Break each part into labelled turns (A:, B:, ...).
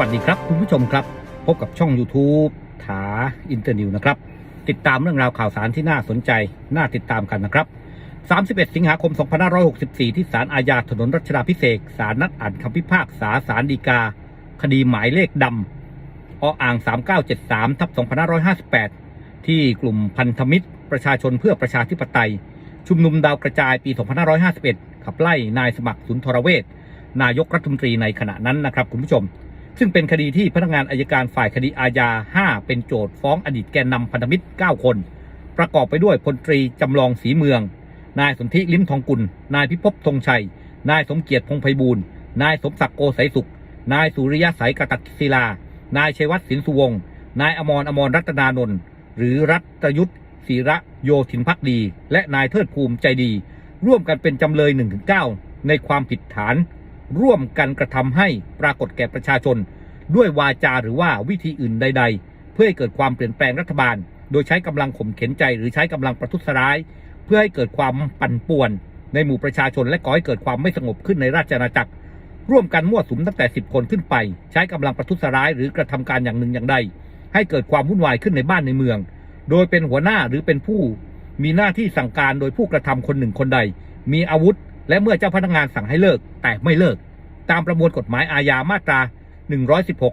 A: วัสดีครับคุณผู้ชมครับ พบกับช่อง YouTube ถาอินเตอร์นิวนะครับ ติดตามเรื่องราวข่าวสารที่น่าสนใจ น่าติดตามกันนะครับ 31 สิงหาคม 2564 ที่ศาลอาญาถนนรัชดาพิเศษศาลนัดอ่านคำพิพากษาศาลฎีกา คดีหมายเลขดำออ่าง 3973ทับ2558 ที่กลุ่มพันธมิตร ประชาชนเพื่อประชาธิปไตย ชุมนุมดาวกระจายปี 2551 ขับไล่นายสมัครสุนทรเวชนายกรัฐมนตรีในขณะนั้นนะครับคุณผู้ชม ซึ่งเป็นคดีที่พนักงานอายการฝ่ายคดีอาญา 5 เป็นโจทย์ฟ้องอดีตแกนนำพันธมิตร 9 คน ประกอบไปด้วยพลตรีจำลองศรีเมือง นายสนธิลิ้มทองกุล นายพิภพธงชัย นายสมเกียรติพงไพบูลย์นายสมศักดิ์โกไสยสุข นายสุริยะสายกตักศิลา นายชัยวัฒน์สินสุวงศ์นายอมรอมรรัตนานนท์หรือรัตยุทธศิระโยธินพักดี และนายเทิดภูมิใจดี ร่วมกันเป็นจำเลย 1-9 ในความผิดฐาน ร่วมกันกระทำให้ปรากฏแก่ประชาชน ด้วยวาจาหรือว่าวิธีอื่นใด ๆ เพื่อให้เกิดความเปลี่ยนแปลงรัฐบาล โดยใช้กำลังข่มเข็นใจ หรือใช้กำลังประทุษร้าย เพื่อให้เกิดความปั่นป่วน ในหมู่ประชาชนและก่อให้เกิดความไม่สงบขึ้นในราชอาณาจักร ร่วมกันมั่วสุมตั้งแต่ 10 คนขึ้นไป ใช้กำลังประทุษร้าย หรือกระทำการอย่างหนึ่งอย่างใด ให้เกิดความวุ่นวายขึ้นในบ้านในเมือง โดยเป็นหัวหน้าหรือเป็นผู้ มีหน้าที่สั่งการโดยผู้กระทำคนหนึ่งคนใด มีอาวุธ และเมื่อเจ้าพนักงานสั่งให้เลิกแต่ไม่เลิก ตามประมวลกฎหมายอาญามาตรา 116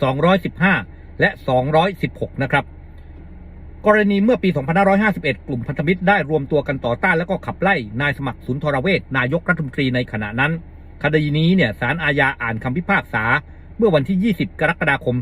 A: 215 และ 216 นะครับ กรณีเมื่อปี 2551 กลุ่มพันธมิตรได้รวมตัวกันต่อต้าน และก็ขับไล่นายสมัครสุนทรเวชนายกรัฐมนตรีในขณะนั้นคดีนี้เนี่ยศาลอาญาอ่านคำพิพากษา เมื่อวันที่ 20 กรกฎาคม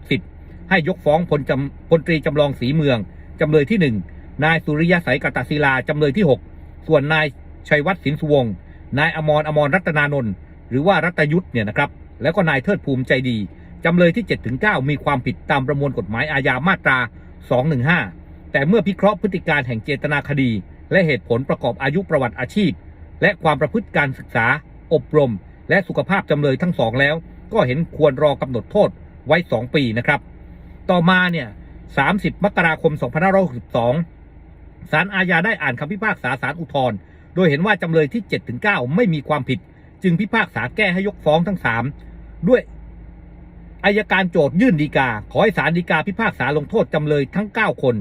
A: 2560 ให้ยกฟ้องพลจำพลตรีจำลองศรีเมือง จำเลยที่ 1 นายสุริยะสายกตศิลา จำเลยที่ 6 ส่วนนาย ชัยวัฒน์สินสุวงศ์นายอมรอมรรัตนานนท์หรือว่ารัตยุทธ์เนี่ยนะครับแล้วก็นายเทิดภูมิใจดี จำเลยที่ 7-9 มีความผิดตามประมวลกฎหมายอาญามาตรา 215 แต่เมื่อพิเคราะห์พฤติการแห่งเจตนาคดี และเหตุผลประกอบอายุประวัติอาชีพ และความประพฤติการศึกษา อบรม และสุขภาพจำเลยทั้งสองแล้ว ก็เห็นควรรอกำหนดโทษไว้ 2 ปีนะครับ ต่อมาเนี่ย 30 มกราคม 2562 ศาลอาญาได้อ่านคำพิพากษาศาลอุทธรณ์ ดยเห็นว่าจำเลยที่ 7-9 ไม่มีความผิด จึงพิพากษาแก้ให้ยกฟ้องทั้ง 3 ด้วยอายการโจทยื่นฎีกา ขอให้ศาลฎีกาพิพากษาลงโทษจำเลยทั้ง 9 คน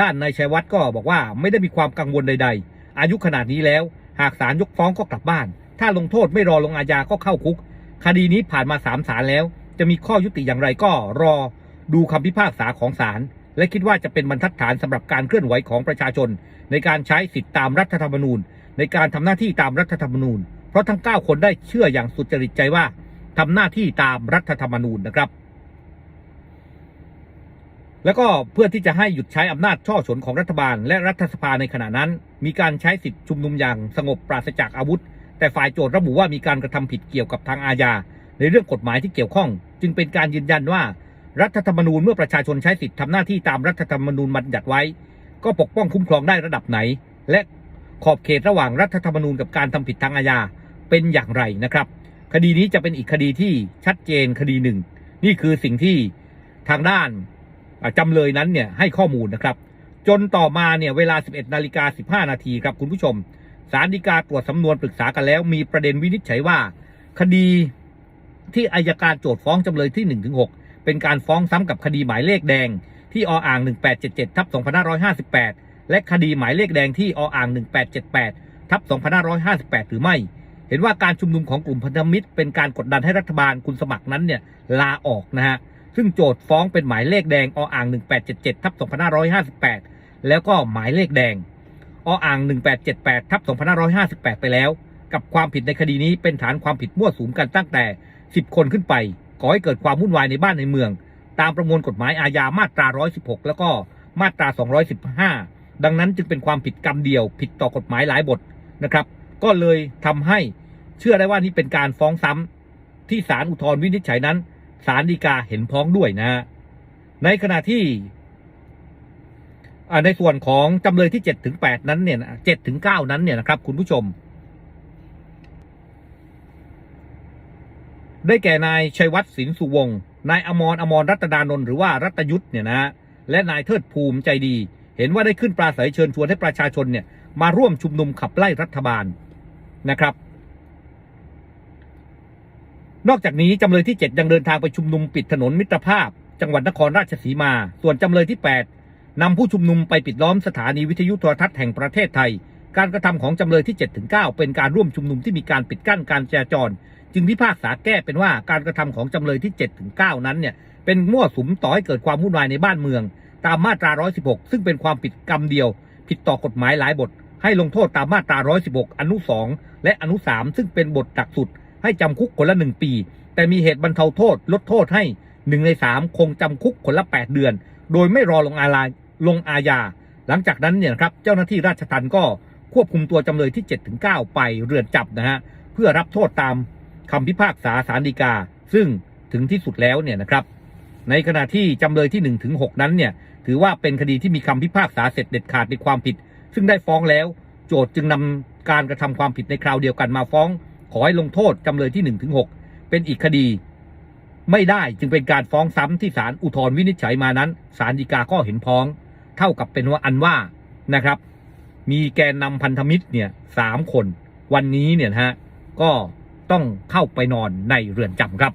A: ด้านนายชัยวัฒน์ก็บอกว่าไม่ได้มีความกังวลใด ๆ อายุขนาดนี้แล้ว หากศาลยกฟ้องก็กลับบ้าน ถ้าลงโทษไม่รอลงอาญาก็เข้าคุก คดีนี้ผ่านมาสามศาลแล้ว จะมีข้อยุติอย่างไรก็รอ ดูคำพิพากษาของศาลและคิดว่าจะเป็นบรรทัดฐานสำหรับการเคลื่อนไหวของประชาชน ในการใช้สิทธิตามรัฐธรรมนูญ ในการทำหน้าที่ตามรัฐธรรมนูญ เพราะทั้ง 9 คนได้เชื่ออย่างสุจริตใจว่าทำหน้าที่ตามรัฐธรรมนูญนะครับ แล้วก็เพื่อที่จะให้หยุดใช้อำนาจช่อฉนของรัฐบาล และรัฐสภาในขณะนั้น มีการใช้สิทธิชุมนุมอย่างสงบปราศจากอาวุธ แต่ฝ่ายโจทย์ระบุว่ามีการกระทำผิดเกี่ยวกับทางอาญาในเรื่องกฎหมายที่เกี่ยวข้อง จึงเป็นการยืนยันว่า รัฐธรรมนูญเมื่อประชาชนใช้สิทธิทำหน้าที่ตามรัฐธรรมนูญบัญญัติไว้ ก็ปกป้องคุ้มครองได้ระดับไหน และ ขอบเขตระหว่างรัฐธรรมนูญกับการทำผิดทางอาญาเป็นอย่างไรนะครับ คดีนี้จะเป็นอีกคดีที่ชัดเจนคดีหนึ่ง นี่คือสิ่งที่ทางด้านอ่าจำเลยนั้นเนี่ยให้ข้อมูลนะครับ จนต่อมาเนี่ยเวลา 11นาฬิกา15นาทีครับคุณผู้ชมศาลฎีกาตรวจสำนวนปรึกษากันแล้ว มีประเด็นวินิจฉัยว่า คดีที่อายการโจทฟ้องจำเลยที่1-6เป็นการฟ้องซ้ำกับคดีหมายเลขแดงที่ออ่าง 1877ทับ2558 และคดีหมายเลขแดงที่ออ่าง 1878 ทับ 2558 หรือไม่ เห็นว่าการชุมนุมของกลุ่มพันธมิตร เป็นการกดดันให้รัฐบาลคุณสมัครนั้นเนี่ยลาออกนะฮะ ซึ่งโจทย์ฟ้องเป็นหมายเลขแดงออ่าง 1877 ทับ 2558 แล้วก็หมายเลขแดงออ่าง 1878 ทับ 2558 ไปแล้ว กับความผิดในคดีนี้เป็นฐานความผิดมั่วสุมกันตั้งแต่ 10 คนขึ้นไป ก่อให้เกิดความวุ่นวายในบ้านในเมือง ตามประมวลกฎหมายอาญามาตรา 116 แล้วก็มาตรา 215 ดังนั้นจึงเป็นความผิดกรรมเดียว ผิดต่อกฎหมายหลายบทนะครับ ก็เลยทำให้เชื่อได้ว่านี่เป็นการฟ้องซ้ำที่ศาลอุทธรณ์วินิจฉัยนั้นศาลฎีกาเห็นพ้องด้วยนะ ในขณะที่ในส่วนของจำเลยที่7ถึง8นั้นเนี่ย7ถึง9นั้นเนี่ยนะครับ คุณผู้ชม ได้แก่นายชัยวัฒน์สินสุวงศ์นายอมรอมรรัตนานนท์หรือว่ารัตยุทธ์เนี่ยนะและนายเทิดภูมิใจดี เห็นว่าได้ขึ้นปราศัยเชิญชวนให้ประชาชนเนี่ยมาร่วมชุมนุมขับไล่รัฐบาลนะครับ นอกจากนี้จำเลยที่ 7 ยังเดินทางไปชุมนุมปิดถนนมิตรภาพ จังหวัดนครราชสีมา ส่วนจำเลยที่ 8นำผู้ชุมนุมไปปิดล้อมสถานีวิทยุโทรทัศน์แห่งประเทศไทย การกระทำของจำเลยที่7ถึง9เป็นการร่วมชุมนุมที่มีการปิดกั้นการจราจร จึงพิพากษาแก้เป็นว่าการกระทำของจำเลยที่7ถึง9นั้นเนี่ยเป็นมั่วสุมต่อให้เกิดความวุ่นวายในบ้านเมือง ตามมาตรา 116 ซึ่งเป็นความผิดกรรมเดียว ผิดต่อกฎหมายหลายบท ให้ลงโทษตามมาตรา 116 อนุ 2 และอนุ 3 ซึ่งเป็นบทตักสุด ให้จำคุกคนละ 1 ปี แต่มีเหตุบรรเทาโทษ ลดโทษให้ 1 ใน 3 คงจำคุกคนละ 8 เดือน โดยไม่รอลงอาญาลงอาญา หลังจากนั้นเนี่ยครับเจ้าหน้าที่ราชทัณฑ์ก็ควบคุมตัวจำเลยที่ 7-9 ไปเรือนจับนะฮะเพื่อรับโทษตามคำพิพากษาสารดีกา ซึ่งถึงที่สุดแล้วเนี่ยนะครับ ในขณะที่จำเลยที่1ถึง6นั้นเนี่ย ถือว่าเป็นคดีที่มีคำพิพากษาเสร็จเด็ดขาดในความผิด ซึ่งได้ฟ้องแล้ว โจทย์จึงนำการกระทำความผิดในคราวเดียวกันมาฟ้อง ขอให้ลงโทษจำเลยที่1ถึง6เป็นอีกคดี ไม่ได้จึงเป็นการฟ้องซ้ำที่ศาลอุทธรณ์วินิจฉัยมานั้นศาลฎีกาก็เห็นพ้อง เท่ากับเป็นว่าอันว่านะครับ มีแกนนำพันธมิตรเนี่ยสามคน วันนี้เนี่ยฮะก็ต้องเข้าไปนอนในเรือนจำครับ